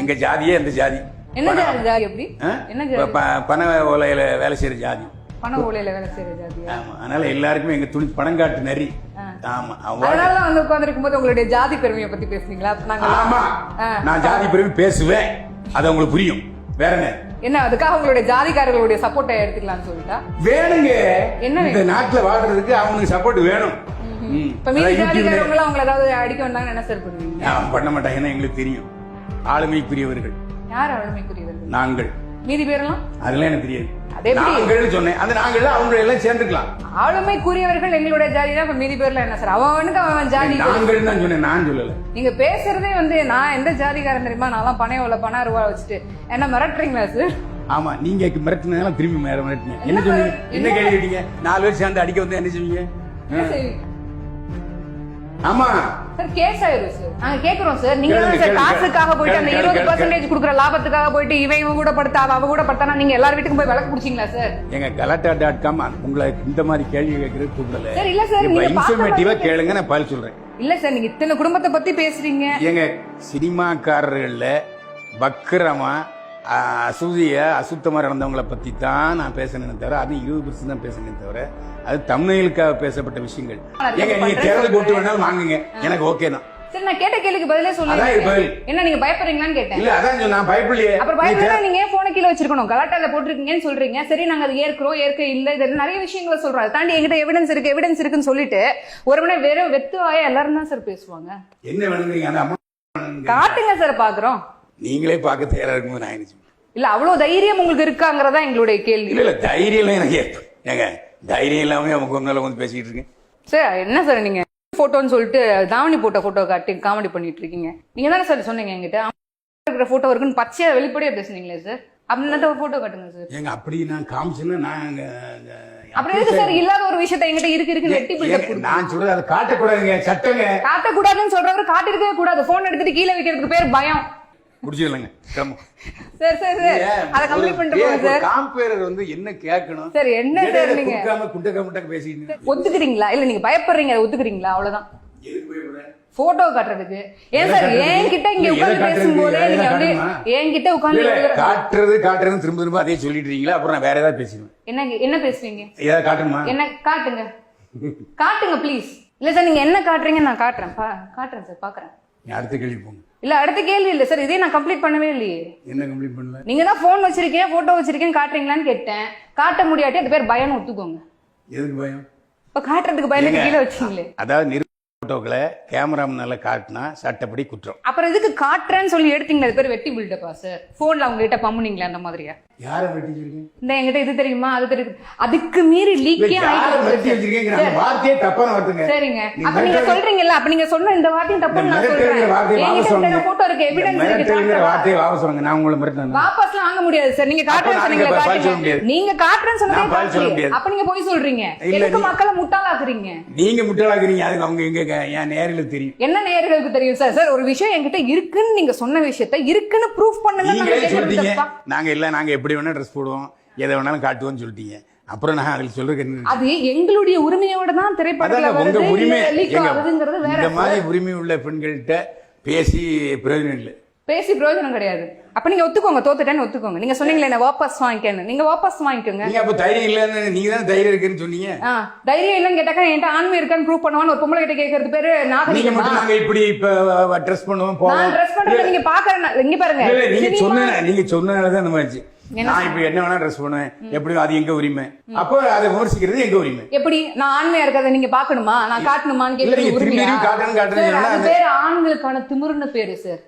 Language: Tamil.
எங்க ஜாதியே அந்த ஜாதி. என்ன ஜாதி ஜாதி எப்படி ஜாதி? பண ஓலையில வேலை செய்யற ஜாதி. பண ஊழியில வேலை செய்யற ஜாதியா? ஆமா அதனால எல்லாருக்குமே எங்க துணி பணம் காட்டு நரி. ஆமா அதனால தான் வந்து உட்கார்ந்திருக்கும் போது உங்களுடைய ஜாதி பெருமையை பத்தி பேசுனீங்களா? ஆமா. நான் ஜாதி பிரிவு பேசுவேன். அது உங்களுக்கு புரியும். வேற என்ன? என்ன அதுக்காக உங்களுடைய ஜாதிக்காரர்களுடைய சப்போர்ட்டை எடுத்துக்கலாம்னு சொல்லிட்டா? வேணுங்க. என்ன இந்த நாட்டுல வாழ்றதுக்கு அவனுக்கு சப்போர்ட் வேணும். இப்ப மீதி உங்களை ஏதாவது அடிக்க வந்தாங்கன்னு என்ன சார் பண்ணுவீங்க? பண்ண மாட்டாங்கன்னா எங்களுக்கு தெரியும். ஆளுமைக்குரியவர்கள். யார் ஆளுமைக்குரியவர்கள்? நாங்கள். மீதி பேரெல்லாம்? அதெல்லாம் எனக்கு தெரியாது? நாங்கள் சொன்னேன். அந்த நாங்கள் அவங்க எல்லாம் சேர்ந்துக்கலாம். ஆளுமைக்குரியவர்கள் எங்களுடைய ஜாதி தான். மீதி பேர்ல என்ன சார்? அவனுக்கு அவன் ஜாதி நாங்கள் தான் சொன்னேன். நான் சொல்லல. நீங்க பேசுறதே வந்து நான் எந்த ஜாதிக்காரன் தெரியுமா? நான்லாம் பணையம் உள்ள பணம் ரூபா வச்சுட்டு. என்ன மிரட்டுறீங்களா சார்? ஆமா நீங்க மிரட்டினாலும் திரும்பி மிரட்டினீங்க. என்ன சொன்னீங்க என்ன கேள்வி நாலு பேர் சேர்ந்து அடிக்க வந்து என்ன செய்வீங்க? ஆ. ஆமா. சார் கேஸ் ஆயிரும் சார். நாங்க கேக்குறோம் சார். நீங்க சார். காசுக்காக போயிட்டு அந்த இருபது. பர்சன்டேஜ் கொடுக்குற லாபத்துக்காக போயிட்டு இவன் இவன் கூட படுத்தா அவ கூட படுத்தானா? நீங்க எல்லார் வீட்டுக்கும் போய் விளக்கு பிடிச்சீங்களா சார்? எங்க கலாட்டா டாட் காம் உங்களை இந்த மாதிரி கேள்வி கேட்கறது கூப்பிடல. சார், இல்ல சார், நீங்க இன்ஃபர்மேட்டிவா கேளுங்க நான் பதில் சொல்றேன். இல்ல சார் நீங்க இத்தனை குடும்பத்தை பத்தி பேசுறீங்க. எங்க சினிமாக்காரர்கள்ல வக்கரமா அசூதிய அசுத்தமா நடந்தவங்களை பத்தி தான் நான் பேசினேன் தவிர அது இருபது பர்சன்ட் தான் பேசினேன் தவிர அது தமிழ்களுக்காக பேசப்பட்ட விஷயங்கள். ஏங்க நீங்க தேர்தல் போட்டு வேணாலும் வாங்குங்க. எனக்கு ஓகே தான். சரி நான் கேட்ட கேள்விக்கு பதிலே. சொல்லுங்க என்ன நீங்க பயப்படுறீங்களான்னு கேட்டேன். இல்ல அதான் நான் பயப்படலையே. அப்புறம் நீ பயப்பட தே- நீங்க போன கீழே வச்சிருக்கணும்? கலாட்டால போட்டிருக்கீங்கன்னு சொல்றீங்க. சரி நாங்க அது ஏற்கிறோம் ஏற்க இல்ல இது நிறைய விஷயங்களை சொல்றோம். அதை தாண்டி எங்கிட்ட எவிடன்ஸ் இருக்கு எவிடன்ஸ் இருக்குன்னு சொல்லிட்டு ஒரு மணி வெறும் வெத்து வாய எல்லாரும் தான் சார் பேசுவாங்க. என்ன வேணுங்கிறீங்க. காட்டுங்க சார் பாக்குறோம். நீங்களே பார்க்க தயாரா இருக்கும்போது நான் என்ன? இல்ல அவ்வளவு தைரியம் உங்களுக்கு இருக்காங்கறதா எங்களுடைய கேள்வி. இல்ல இல்ல தைரியம் எனக்கு ஏங்க தைரியம் இல்லாம அவங்க ஒரு நாள் வந்து பேசிட்டு இருக்கேன் சார் என்ன சார் நீங்க? போட்டோன்னு சொல்லிட்டு தாவணி போட்ட போட்டோ காட்டி காமெடி பண்ணிட்டு இருக்கீங்க. நீங்க தானே சார் சொன்னீங்க என்கிட்ட. இருக்கிற போட்டோ இருக்குன்னு பச்சையா வெளிப்படையா பேசுனீங்களே சார் அப்படின்னா ஒரு போட்டோ காட்டுங்க சார் ஏங்க அப்படி நான் காமிச்சேன்னா நான் எதுக்கு சார் இல்லாத ஒரு விஷயத்த என்கிட்ட இருக்கு இருக்கு வெட்டி பில்டப் நான் சொல்றது அதை காட்டக்கூடாதுங்க சட்டங்க. காட்டக்கூடாதுன்னு சொல்றவர் காட்டிருக்கவே கூடாது. போன் எடுத்துட்டு கீழே வைக்கிறதுக்கு பேர் பயம். முடிச்சிடலங்க. Sir sir sir. அதை கம்ப்ளீட் பண்ணிட்டு சார்? காம்பேரர் வந்து என்ன கேட்கணும்? சார் என்ன சார் நீங்க? குடுக்காம குண்டக்க முட்டக்க பேசிட்டு ஒத்துக்கிறீங்களா இல்ல நீங்க பயப்படுறீங்க அதை ஒத்துக்கிறீங்களா? அவ்வளவுதான். எதுக்கு பயப்படுற? போட்டோ காட்டுறதுக்கு. ஏன் சார் காட்டுறதுக்கு? என்கிட்ட இங்க உட்கார்ந்து? பேசும்போதே நீங்க அப்படியே காட்டணுமா? என்கிட்ட உட்கார்ந்து காட்டுறது காட்டுறது திரும்ப திரும்ப அதே சொல்லிட்டு இருக்கீங்களா அப்புறம் நான் வேற ஏதாவது பேசிடுவேன். என்ன என்ன பேசுவீங்க ஏதாவது காட்டணுமா? என்ன காட்டுங்க. காட்டுங்க ப்ளீஸ் இல்ல சார் நீங்க என்ன காட்டுறீங்க நான் காட்டுறேன். பா- காட்டுறேன் சார் பாக்குறேன். நீ அடுத்த கேள்வி போங்க. இல்ல அடுத்த கேள்வி இல்ல. சார் இதே நான் கம்ப்ளீட் பண்ணவே இல்லையே. என்ன கம்ப்ளீட் பண்ணல? நீங்க தான் போன் வச்சிருக்கீங்க போட்டோ வச்சிருக்கேன்னு காட்டுறீங்களான்னு கேட்டேன். காட்ட முடியாட்டி அது பேர் பயம்னு ஒத்துக்கோங்க. எதுக்கு பயம்? இப்ப காட்டுறதுக்கு பயந்துட்டு கீழே வச்சீங்களே. அதாவது போட்டோக்களை கேமரா முன்னால காட்டினா சட்டப்படி குற்றம். அப்புறம் எதுக்கு காட்டுறேன்னு சொல்லி எடுத்தீங்களா? அது பேர் வெட்டி பில்டப்பா சார் போன்ல அவங்க கிட்ட பம்முனீங்களா அந்த மாதிரியா? யாரை வெட்டி வச்சிருக்கீங்க? இந்த என்கிட்ட இது தெரியுமா? அது தெரியுது. அதுக்கு மீறி லீக்கே வெட்டி வச்சிருக்கீங்க அந்த வார்த்தையே தப்பான வார்த்தைங்க சரிங்க. அப்ப நீங்க சொல்றீங்கல்ல அப்ப நீங்க சொன்ன இந்த வார்த்தையும் தப்பு நான் சொல்றேன். என்கிட்ட. போட்டோ இருக்கு எவிடன்ஸ் இருக்கு? வார்த்தையை வாபஸ் வாங்க நான் உங்களை மிரட்டினேன் வாபஸ்லாம் வாங்க முடியாது சார் நீங்க காட்டுறேன்னு சொன்னீங்களே சொல்ல காட்டுங்க. நீங்க காட்டுறேன்னு சொன்னதே. அப்ப நீங்க போய் சொல்றீங்க. எதுக்கு மக்களை முட்டாளாக்குறீங்க? நீங்க முட்டாளாக்குறீங்க அதுக்கு அவங்க எங்க என் நேரில் தெரியும். என்ன நேயர்களுக்கு தெரியும் சார் சார் ஒரு விஷயம் என்கிட்ட இருக்குன்னு நீங்க சொன்ன விஷயத்த இருக்குன்னு ப்ரூஃப் பண்ணுங்க சொல்லிட்டீங்க. நாங்க இல்ல நாங்க எப்படி வேணா ட்ரெஸ் போடுவோம் எதை வேணாலும் காட்டுவோம்னு சொல்லிட்டீங்க. அப்புறம் நான் அதில் இருக்கு? அது எங்களுடைய உரிமையோட தான் அதாங்க உங்க உரிமை. இந்த மாதிரி உரிமை உள்ள பெண்கள்கிட்ட பேசி பிரயோஜனம் இல்லை. பேசி பிரயோஜனம் கிடையாது. அப்ப நீங்க ஒத்துக்கோங்க தோத்துட்டேன்னு ஒத்துக்கோங்க. நீங்க சொன்னீங்களே என்ன வாபஸ் வாங்கிக்கன்னு. நீங்க வாபஸ் வாங்கிக்கோங்க. நீங்க அப்ப தைரியம் இல்லைன்னு நீங்க தான் தைரியம் இருக்குன்னு சொன்னீங்க? தைரியம் இல்லைன்னு கேட்டாக்கா என்கிட்ட ஆண்மை இருக்கான்னு ப்ரூவ் பண்ணுவான்னு ஒரு பொம்பளை கிட்ட கேட்கறது பேரு நீங்க நாகரிகமா மட்டும் நாங்க இப்படி இப்ப ட்ரெஸ் பண்ணுவோம் நான் போவோம். ட்ரெஸ் பண்றத நீங்க பாக்குறேன் இங்க பாருங்க. நீங்க சொன்ன நீங்க சொன்னதுனாலதான் அந்த மாதிரி என்ன? நான் இப்ப என்ன வேணா ட்ரெஸ் பண்ணுவேன். எப்படி அது எங்க உரிமை. அப்போ அதை விமர்சிக்கிறது எங்க உரிமை? எப்படி? நான் ஆண்மையா இருக்கறத நீங்க பாக்கணுமா நான் காட்டணுமான்னு நீங்க திரும்பி காட்டணும், காட்டணும் ஆண்களுக்கான திமிருன்னு பேரு சார்.